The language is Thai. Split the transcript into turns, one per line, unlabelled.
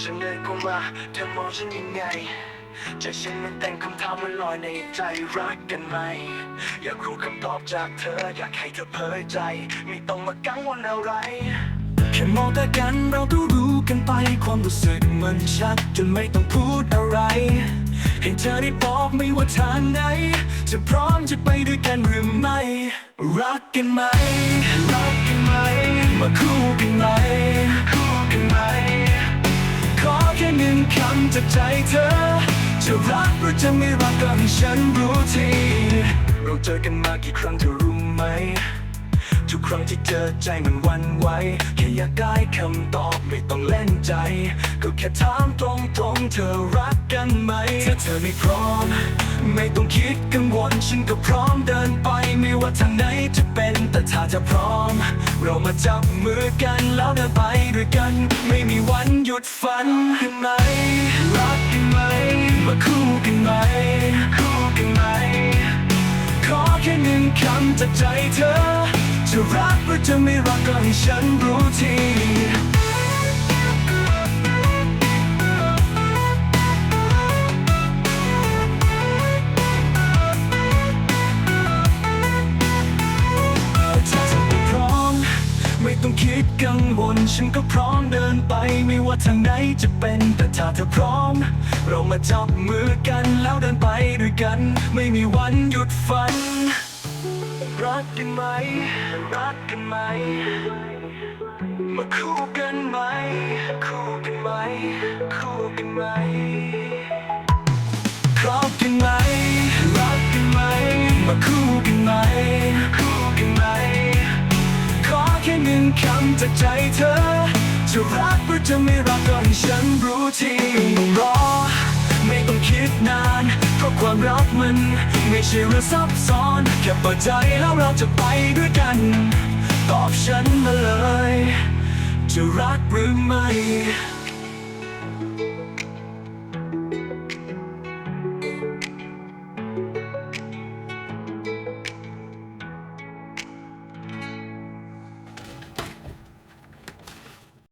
ฉันเดินเข้ามาเธอมองฉันยังไงใจฉันมันแต่งคำถามไว้ลอยในใจรักกันไหม อยากรู้คำตอบจากเธอ อยากให้เธอเผยใจ ไม่ต้องมากังวลอะไร แค่มองแตากันเราก็รู้กันไป ความรู้สึกมันชัดจนไม่ต้องพูดอะไร ให้เธอได้บอกไม่ว่าทางไหน จะพร้อมจะไปด้วยกันหรือไม่ รักกันไหม รักกันไหม มาคู่กันไหมำจากใจเธอ จะรักหรือจะไม่รักก็ให้ฉันรู้ที เราเจอกันมากี่ครั้งเธอรู้ไหม ทุกครั้งที่เจอใจมันวันไหวแค่อยากได้คำตอบไม่ต้องเล่นใจ ก็แค่ถามตรงๆเธอรักกันไหม ถ้าเธอไม่พร้อม ไม่ต้องคิดกังวลฉันก็พร้อมเดินไปไม่ว่าทางไหนจะเป็นแต่ถ้าจะพร้อม เรามาจับมือกันแล้วเดินไปด้วยกัน ไม่มีวันหยุดฝันกันไหม จากใจเธอ จะรักหรือจะไม่รักก็ให้ฉันรู้ทีถ้าเธอพร้อมไม่ต้องคิดกังวลฉันก็พร้อมเดินไปไม่ว่าทางไหนจะเป็นแต่ถ้าเธอพร้อม เรามาจับมือกันแล้วเดินไปด้วยกัน ไม่มีวันหยุดฝัน รักกันไหม รักกันไหม มาคู่กันไหม คู่กันไหม คู่กันไหมพร้อมกันไหม รักกันไหม มาคู่กันไหม คู่กันไหม ขอแค่หนึ่งคำจากใจเธอ จะรักหรือจะไม่รักก็ให้ฉันรู้ทีรอ ไม่ต้องคิดนาน เพราะความรักมัน ไม่ใช่เรื่องซับซ้อน แค่เปิดใจแล้วเราจะไปด้วยกัน ตอบฉันมาเลย จะรักหรือไม่